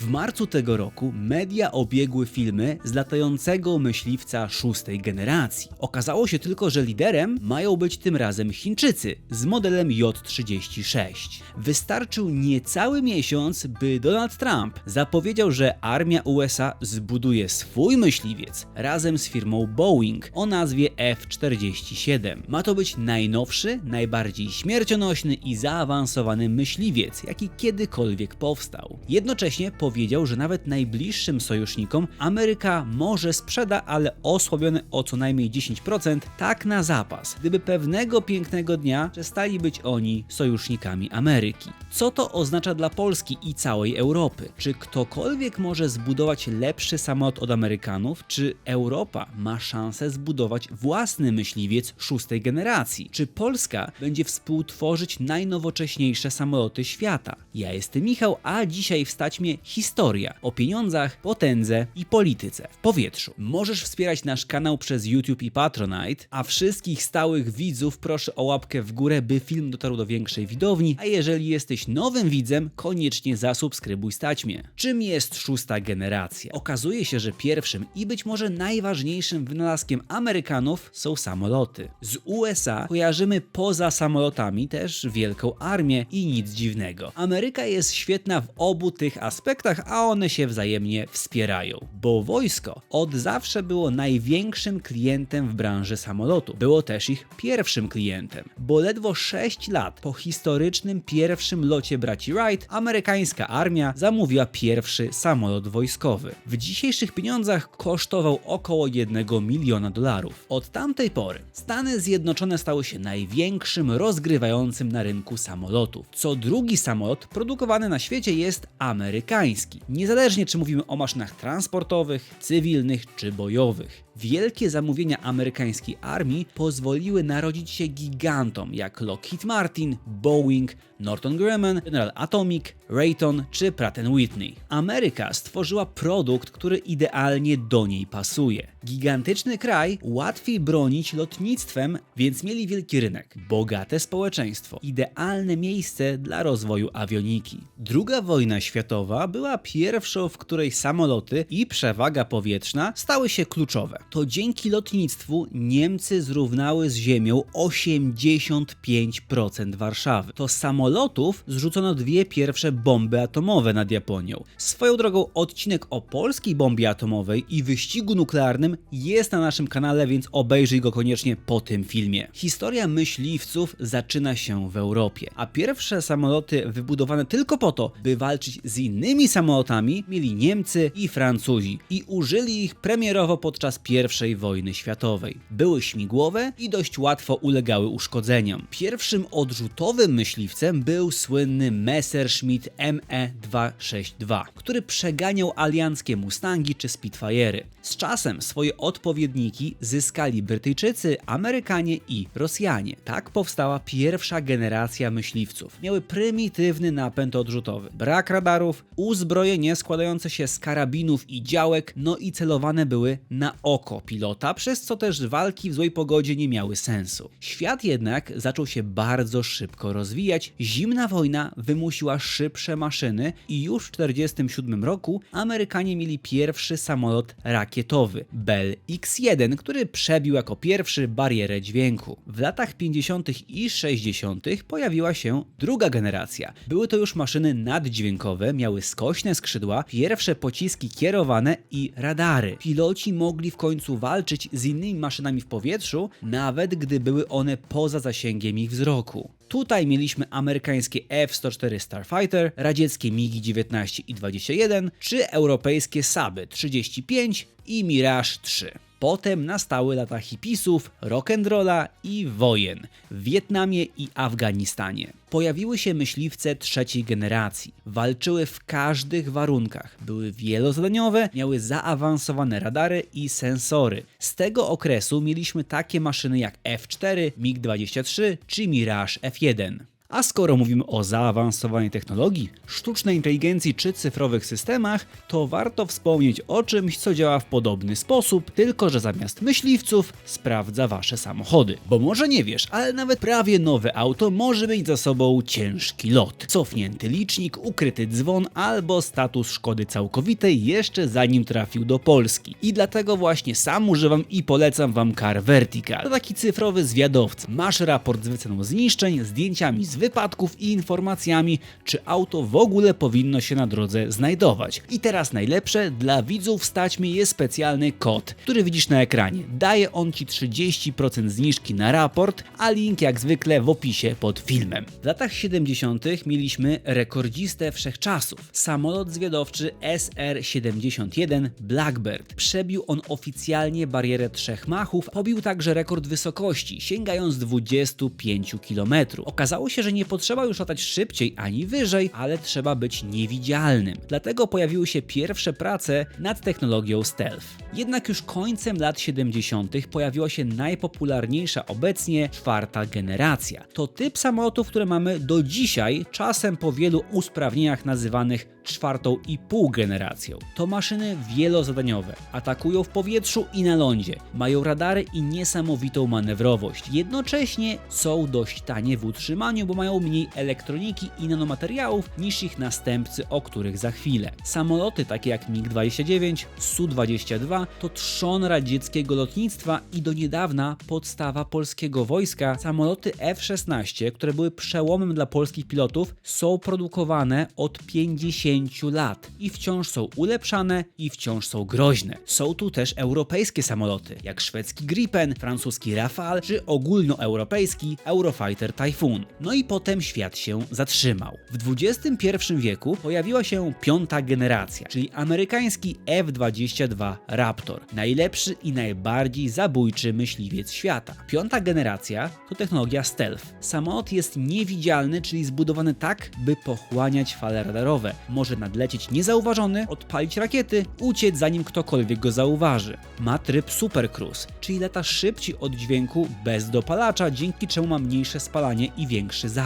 W marcu tego roku media obiegły filmy z latającego myśliwca szóstej generacji. Okazało się tylko, że liderem mają być tym razem Chińczycy z modelem J36. Wystarczył niecały miesiąc, by Donald Trump zapowiedział, że armia USA zbuduje swój myśliwiec razem z firmą Boeing o nazwie F-47. Ma to być najnowszy, najbardziej śmiercionośny i zaawansowany myśliwiec, jaki kiedykolwiek powstał. Jednocześnie powiedział, że nawet najbliższym sojusznikom Ameryka może sprzeda, ale osłabiony o co najmniej 10%, tak na zapas, gdyby pewnego pięknego dnia przestali być oni sojusznikami Ameryki. Co to oznacza dla Polski i całej Europy? Czy ktokolwiek może zbudować lepszy samolot od Amerykanów? Czy Europa ma szansę zbudować własny myśliwiec szóstej generacji? Czy Polska będzie współtworzyć najnowocześniejsze samoloty świata? Ja jestem Michał, a dzisiaj wstać mnie historia o pieniądzach, potędze i polityce w powietrzu. Możesz wspierać nasz kanał przez YouTube i Patronite, a wszystkich stałych widzów proszę o łapkę w górę, by film dotarł do większej widowni, a jeżeli jesteś nowym widzem, koniecznie zasubskrybuj stać mnie. Czym jest szósta generacja? Okazuje się, że pierwszym i być może najważniejszym wynalazkiem Amerykanów są samoloty. Z USA kojarzymy poza samolotami też wielką armię i nic dziwnego. Ameryka jest świetna w obu tych aspektach, a one się wzajemnie wspierają, bo wojsko od zawsze było największym klientem w branży samolotu. Było też ich pierwszym klientem, bo ledwo 6 lat po historycznym pierwszym locie braci Wright, amerykańska armia zamówiła pierwszy samolot wojskowy. W dzisiejszych pieniądzach kosztował około 1 miliona dolarów. Od tamtej pory Stany Zjednoczone stały się największym rozgrywającym na rynku samolotów. Co drugi samolot produkowany na świecie jest amerykański, niezależnie czy mówimy o maszynach transportowych, cywilnych czy bojowych. Wielkie zamówienia amerykańskiej armii pozwoliły narodzić się gigantom jak Lockheed Martin, Boeing, Northrop Grumman, General Atomic, Raytheon czy Pratt Whitney. Ameryka stworzyła produkt, który idealnie do niej pasuje. Gigantyczny kraj łatwiej bronić lotnictwem, więc mieli wielki rynek, bogate społeczeństwo, idealne miejsce dla rozwoju awioniki. Druga wojna światowa była pierwszą, w której samoloty i przewaga powietrzna stały się kluczowe. To dzięki lotnictwu Niemcy zrównały z ziemią 85% Warszawy. To samolotów zrzucono dwie pierwsze bomby atomowe nad Japonią. Swoją drogą odcinek o polskiej bombie atomowej i wyścigu nuklearnym jest na naszym kanale, więc obejrzyj go koniecznie po tym filmie. Historia myśliwców zaczyna się w Europie, a pierwsze samoloty wybudowane tylko po to, by walczyć z innymi samolotami, mieli Niemcy i Francuzi i użyli ich premierowo podczas I wojny światowej. Były śmigłowe i dość łatwo ulegały uszkodzeniom. Pierwszym odrzutowym myśliwcem był słynny Messerschmitt ME-262, który przeganiał alianckie Mustangi czy Spitfire'y. Z czasem swoje odpowiedniki zyskali Brytyjczycy, Amerykanie i Rosjanie. Tak powstała pierwsza generacja myśliwców. Miały prymitywny napęd odrzutowy, brak radarów, uzbrojenie składające się z karabinów i działek, no i celowane były na oko pilota, przez co też walki w złej pogodzie nie miały sensu. Świat jednak zaczął się bardzo szybko rozwijać. Zimna wojna wymusiła szybsze maszyny i już w 1947 roku Amerykanie mieli pierwszy samolot rakietowy Bell X-1, który przebił jako pierwszy barierę dźwięku. W latach 50. i 60. pojawiła się druga generacja. Były to już maszyny naddźwiękowe, miały skośne skrzydła, pierwsze pociski kierowane i radary. Piloci mogli w końcu walczyć z innymi maszynami w powietrzu, nawet gdy były one poza zasięgiem ich wzroku. Tutaj mieliśmy amerykańskie F-104 Starfighter, radzieckie MiG-19 i 21, czy europejskie Saby 35 i Mirage 3. Potem nastały lata hipisów, rock'n'rolla i wojen w Wietnamie i Afganistanie. Pojawiły się myśliwce trzeciej generacji. Walczyły w każdych warunkach. Były wielozadaniowe, miały zaawansowane radary i sensory. Z tego okresu mieliśmy takie maszyny jak F4, MiG-23 czy Mirage F1. A skoro mówimy o zaawansowanej technologii, sztucznej inteligencji czy cyfrowych systemach, to warto wspomnieć o czymś, co działa w podobny sposób, tylko że zamiast myśliwców sprawdza wasze samochody. Bo może nie wiesz, ale nawet prawie nowe auto może mieć za sobą ciężki lot. Cofnięty licznik, ukryty dzwon albo status szkody całkowitej jeszcze zanim trafił do Polski. I dlatego właśnie sam używam i polecam wam Car Vertical. To taki cyfrowy zwiadowca. Masz raport z wyceną zniszczeń, zdjęciami z wypadków i informacjami, czy auto w ogóle powinno się na drodze znajdować. I teraz najlepsze, dla widzów stać mi jest specjalny kod, który widzisz na ekranie. Daje on ci 30% zniżki na raport, a link jak zwykle w opisie pod filmem. W latach 70. mieliśmy rekordzistę wszechczasów. Samolot zwiadowczy SR-71 Blackbird. Przebił on oficjalnie barierę trzech machów, pobił także rekord wysokości, sięgając 25 km. Okazało się, że nie potrzeba już latać szybciej ani wyżej, ale trzeba być niewidzialnym. Dlatego pojawiły się pierwsze prace nad technologią stealth. Jednak już końcem lat 70. pojawiła się najpopularniejsza obecnie czwarta generacja. To typ samolotów, które mamy do dzisiaj, czasem po wielu usprawnieniach nazywanych czwartą i pół generacją. To maszyny wielozadaniowe, atakują w powietrzu i na lądzie, mają radary i niesamowitą manewrowość. Jednocześnie są dość tanie w utrzymaniu, bo mają mniej elektroniki i nanomateriałów niż ich następcy, o których za chwilę. Samoloty takie jak MiG-29, Su-22 to trzon radzieckiego lotnictwa i do niedawna podstawa polskiego wojska. Samoloty F-16, które były przełomem dla polskich pilotów, są produkowane od 50 lat i wciąż są ulepszane i wciąż są groźne. Są tu też europejskie samoloty, jak szwedzki Gripen, francuski Rafale czy ogólnoeuropejski Eurofighter Typhoon. No i potem świat się zatrzymał. W XXI wieku pojawiła się piąta generacja, czyli amerykański F-22 Raptor. Najlepszy i najbardziej zabójczy myśliwiec świata. Piąta generacja to technologia stealth. Samolot jest niewidzialny, czyli zbudowany tak, by pochłaniać fale radarowe. Może nadlecieć niezauważony, odpalić rakiety, uciec zanim ktokolwiek go zauważy. Ma tryb Super Cruise, czyli lata szybciej od dźwięku bez dopalacza, dzięki czemu ma mniejsze spalanie i większy zasięg.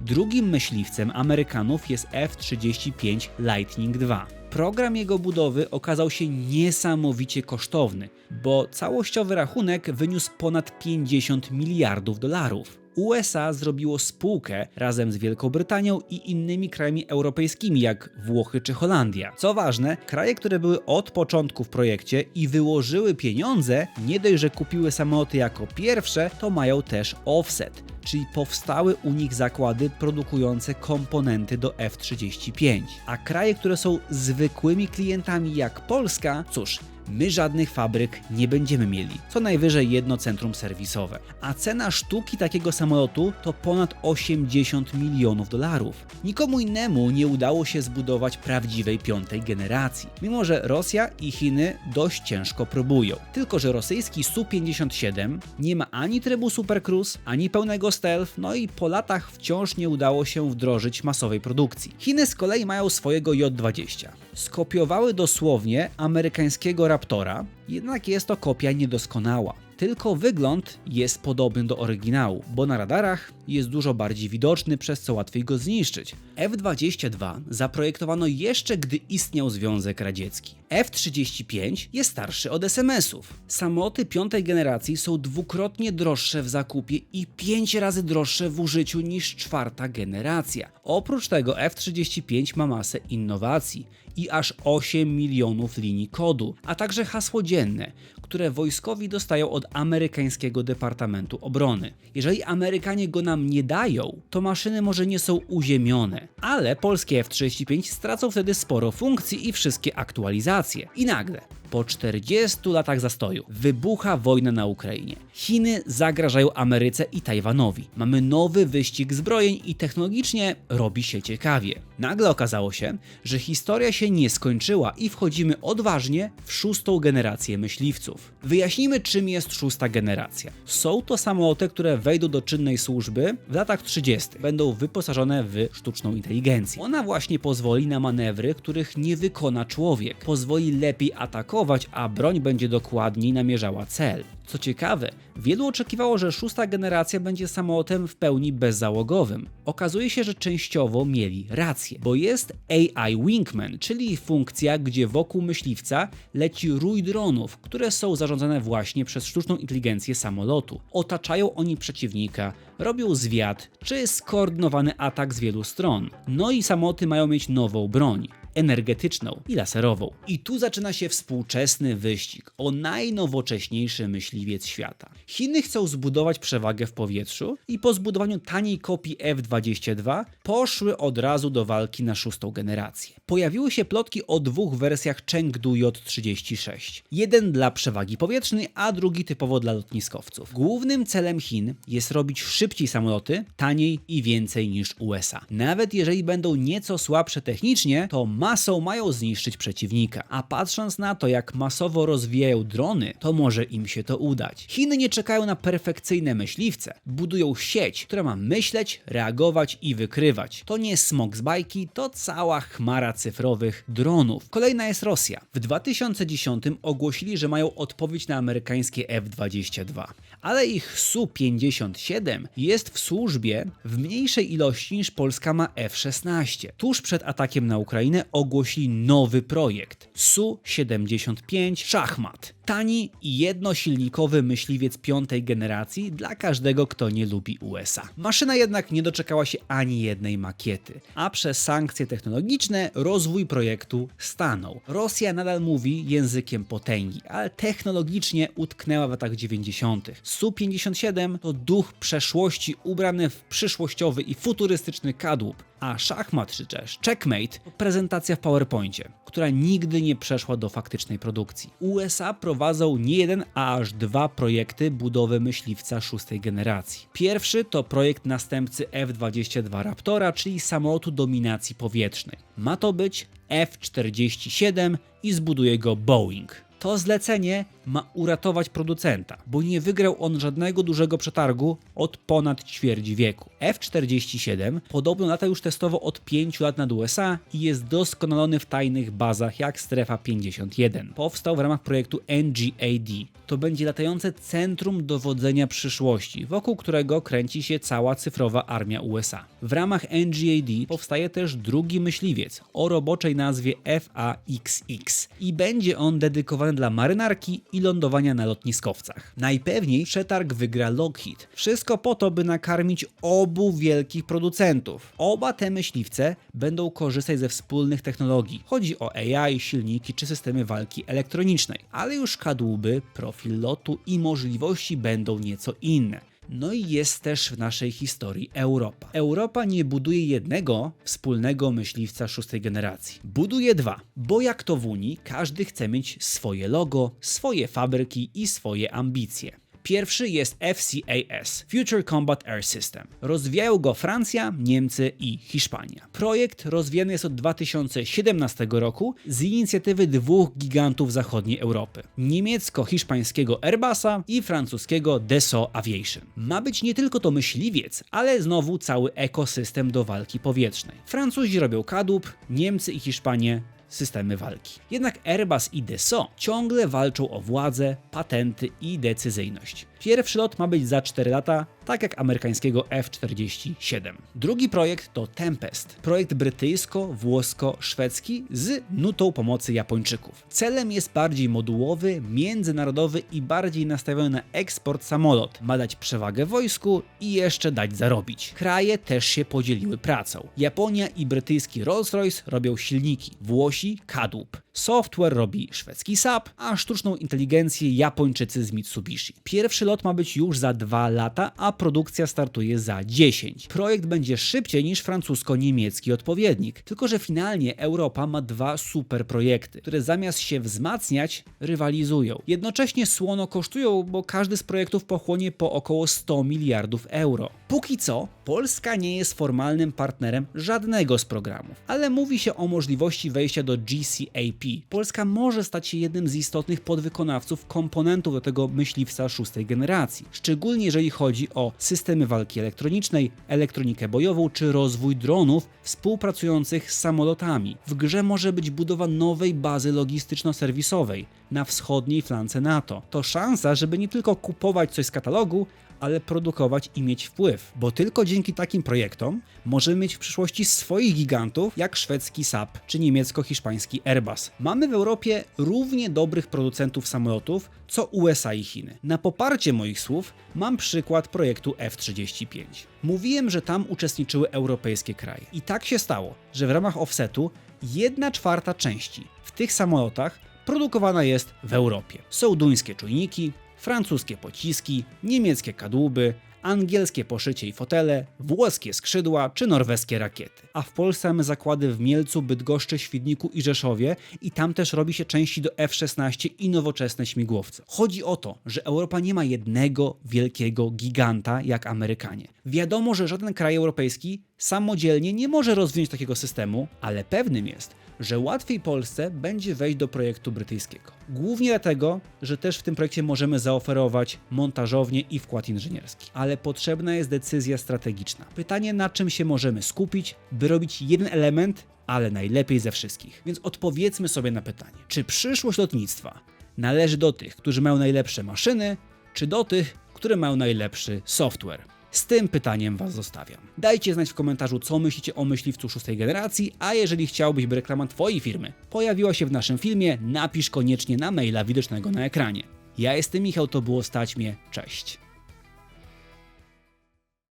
Drugim myśliwcem Amerykanów jest F-35 Lightning II. Program jego budowy okazał się niesamowicie kosztowny, bo całościowy rachunek wyniósł ponad 50 miliardów dolarów. USA zrobiło spółkę razem z Wielką Brytanią i innymi krajami europejskimi, jak Włochy czy Holandia. Co ważne, kraje, które były od początku w projekcie i wyłożyły pieniądze, nie dość, że kupiły samoloty jako pierwsze, to mają też offset, czyli powstały u nich zakłady produkujące komponenty do F-35. A kraje, które są zwykłymi klientami jak Polska, cóż, my żadnych fabryk nie będziemy mieli. Co najwyżej jedno centrum serwisowe. A cena sztuki takiego samolotu to ponad 80 milionów dolarów. Nikomu innemu nie udało się zbudować prawdziwej piątej generacji. Mimo, że Rosja i Chiny dość ciężko próbują. Tylko, że rosyjski Su-57 nie ma ani trybu Super Cruise, ani pełnego stealth, no i po latach wciąż nie udało się wdrożyć masowej produkcji. Chiny z kolei mają swojego J-20. Skopiowały dosłownie amerykańskiego Raptora, jednak jest to kopia niedoskonała. Tylko wygląd jest podobny do oryginału, bo na radarach jest dużo bardziej widoczny, przez co łatwiej go zniszczyć. F-22 zaprojektowano jeszcze gdy istniał Związek Radziecki. F-35 jest starszy od SMS-ów. Samoloty piątej generacji są dwukrotnie droższe w zakupie i pięć razy droższe w użyciu niż czwarta generacja. Oprócz tego F-35 ma masę innowacji i aż 8 milionów linii kodu, a także hasło dzienne, które wojskowi dostają od amerykańskiego Departamentu Obrony. Jeżeli Amerykanie go nam nie dają, to maszyny może nie są uziemione, ale polskie F-35 stracą wtedy sporo funkcji i wszystkie aktualizacje. I nagle po 40 latach zastoju wybucha wojna na Ukrainie. Chiny zagrażają Ameryce i Tajwanowi. Mamy nowy wyścig zbrojeń i technologicznie robi się ciekawie. Nagle okazało się, że historia się nie skończyła i wchodzimy odważnie w szóstą generację myśliwców. Wyjaśnijmy, czym jest szósta generacja. Są to samoloty, które wejdą do czynnej służby w latach 30. Będą wyposażone w sztuczną inteligencję. Ona właśnie pozwoli na manewry, których nie wykona człowiek. Pozwoli lepiej atakować, a broń będzie dokładniej namierzała cel. Co ciekawe, wielu oczekiwało, że szósta generacja będzie samolotem w pełni bezzałogowym. Okazuje się, że częściowo mieli rację, bo jest AI Wingman, czyli funkcja, gdzie wokół myśliwca leci rój dronów, które są zarządzane właśnie przez sztuczną inteligencję samolotu. Otaczają oni przeciwnika, robią zwiat czy skoordynowany atak z wielu stron. No i samoloty mają mieć nową broń energetyczną i laserową. I tu zaczyna się współczesny wyścig o najnowocześniejszy myśliwiec świata. Chiny chcą zbudować przewagę w powietrzu i po zbudowaniu taniej kopii F-22 poszły od razu do walki na szóstą generację. Pojawiły się plotki o dwóch wersjach Chengdu J-36. Jeden dla przewagi powietrznej, a drugi typowo dla lotniskowców. Głównym celem Chin jest robić szybciej samoloty, taniej i więcej niż USA. Nawet jeżeli będą nieco słabsze technicznie, to masą mają zniszczyć przeciwnika. A patrząc na to, jak masowo rozwijają drony, to może im się to udać. Chiny nie czekają na perfekcyjne myśliwce. Budują sieć, która ma myśleć, reagować i wykrywać. To nie smog z bajki, to cała chmara cyfrowych dronów. Kolejna jest Rosja. W 2010 ogłosili, że mają odpowiedź na amerykańskie F-22. Ale ich Su-57 jest w służbie w mniejszej ilości niż Polska ma F-16. Tuż przed atakiem na Ukrainę ogłosili nowy projekt Su-75 Szachmat. Tani i jednosilnikowy myśliwiec piątej generacji dla każdego, kto nie lubi USA. Maszyna jednak nie doczekała się ani jednej makiety, a przez sankcje technologiczne rozwój projektu stanął. Rosja nadal mówi językiem potęgi, ale technologicznie utknęła w latach 90. Su-57 to duch przeszłości ubrany w przyszłościowy i futurystyczny kadłub, a szachmat czy też checkmate to prezentacja w PowerPoincie, która nigdy nie przeszła do faktycznej produkcji. USA prowadzą nie jeden, a aż dwa projekty budowy myśliwca szóstej generacji. Pierwszy to projekt następcy F-22 Raptora, czyli samolotu dominacji powietrznej. Ma to być F-47 i zbuduje go Boeing. To zlecenie ma uratować producenta, bo nie wygrał on żadnego dużego przetargu od ponad ćwierć wieku. F-47 podobno lata już testowo od 5 lat nad USA i jest doskonalony w tajnych bazach jak Strefa 51. Powstał w ramach projektu NGAD. To będzie latające centrum dowodzenia przyszłości, wokół którego kręci się cała cyfrowa armia USA. W ramach NGAD powstaje też drugi myśliwiec o roboczej nazwie FAXX i będzie on dedykowany dla marynarki i lądowania na lotniskowcach. Najpewniej przetarg wygra Lockheed. Wszystko po to, by nakarmić obu wielkich producentów. Oba te myśliwce będą korzystać ze wspólnych technologii. Chodzi o AI, silniki czy systemy walki elektronicznej, ale już kadłuby, profil lotu i możliwości będą nieco inne. No i jest też w naszej historii Europa. Europa nie buduje jednego wspólnego myśliwca szóstej generacji. Buduje dwa, bo jak to w Unii, każdy chce mieć swoje logo, swoje fabryki i swoje ambicje. Pierwszy jest FCAS Future Combat Air System. Rozwijają go Francja, Niemcy i Hiszpania. Projekt rozwijany jest od 2017 roku z inicjatywy dwóch gigantów zachodniej Europy: niemiecko-hiszpańskiego Airbusa i francuskiego Dassault Aviation. Ma być nie tylko to myśliwiec, ale znowu cały ekosystem do walki powietrznej. Francuzi robią kadłub, Niemcy i Hiszpanie systemy walki. Jednak Airbus i Dassault ciągle walczą o władzę, patenty i decyzyjność. Pierwszy lot ma być za 4 lata, tak jak amerykańskiego F-47. Drugi projekt to Tempest, projekt brytyjsko-włosko-szwedzki z nutą pomocy Japończyków. Celem jest bardziej modułowy, międzynarodowy i bardziej nastawiony na eksport samolot. Ma dać przewagę wojsku i jeszcze dać zarobić. Kraje też się podzieliły pracą. Japonia i brytyjski Rolls-Royce robią silniki, Włosi kadłub. Software robi szwedzki SAP, a sztuczną inteligencję Japończycy z Mitsubishi. Pierwszy lot ma być już za 2 lata, a produkcja startuje za 10. Projekt będzie szybciej niż francusko-niemiecki odpowiednik, tylko że finalnie Europa ma dwa super projekty, które zamiast się wzmacniać, rywalizują. Jednocześnie słono kosztują, bo każdy z projektów pochłonie po około 100 miliardów euro. Póki co, Polska nie jest formalnym partnerem żadnego z programów, ale mówi się o możliwości wejścia do GCAP Polska może stać się jednym z istotnych podwykonawców komponentów do tego myśliwca szóstej generacji, szczególnie jeżeli chodzi o systemy walki elektronicznej, elektronikę bojową czy rozwój dronów współpracujących z samolotami. W grze może być budowa nowej bazy logistyczno-serwisowej na wschodniej flance NATO. To szansa, żeby nie tylko kupować coś z katalogu, ale produkować i mieć wpływ, bo tylko dzięki takim projektom możemy mieć w przyszłości swoich gigantów, jak szwedzki Saab czy niemiecko-hiszpański Airbus. Mamy w Europie równie dobrych producentów samolotów, co USA i Chiny. Na poparcie moich słów mam przykład projektu F-35. Mówiłem, że tam uczestniczyły europejskie kraje. I tak się stało, że w ramach offsetu jedna czwarta części w tych samolotach produkowana jest w Europie. Są duńskie czujniki, francuskie pociski, niemieckie kadłuby, angielskie poszycie i fotele, włoskie skrzydła czy norweskie rakiety. A w Polsce mamy zakłady w Mielcu, Bydgoszczy, Świdniku i Rzeszowie i tam też robi się części do F-16 i nowoczesne śmigłowce. Chodzi o to, że Europa nie ma jednego wielkiego giganta jak Amerykanie. Wiadomo, że żaden kraj europejski samodzielnie nie może rozwinąć takiego systemu, ale pewnym jest, że łatwiej Polsce będzie wejść do projektu brytyjskiego. Głównie dlatego, że też w tym projekcie możemy zaoferować montażownię i wkład inżynierski. Ale potrzebna jest decyzja strategiczna. Pytanie, na czym się możemy skupić, by robić jeden element, ale najlepiej ze wszystkich. Więc odpowiedzmy sobie na pytanie, czy przyszłość lotnictwa należy do tych, którzy mają najlepsze maszyny, czy do tych, które mają najlepszy software? Z tym pytaniem Was zostawiam. Dajcie znać w komentarzu, co myślicie o myśliwcu szóstej generacji, a jeżeli chciałbyś, by reklama Twojej firmy pojawiła się w naszym filmie, napisz koniecznie na maila widocznego na ekranie. Ja jestem Michał, to było Stać mnie, cześć.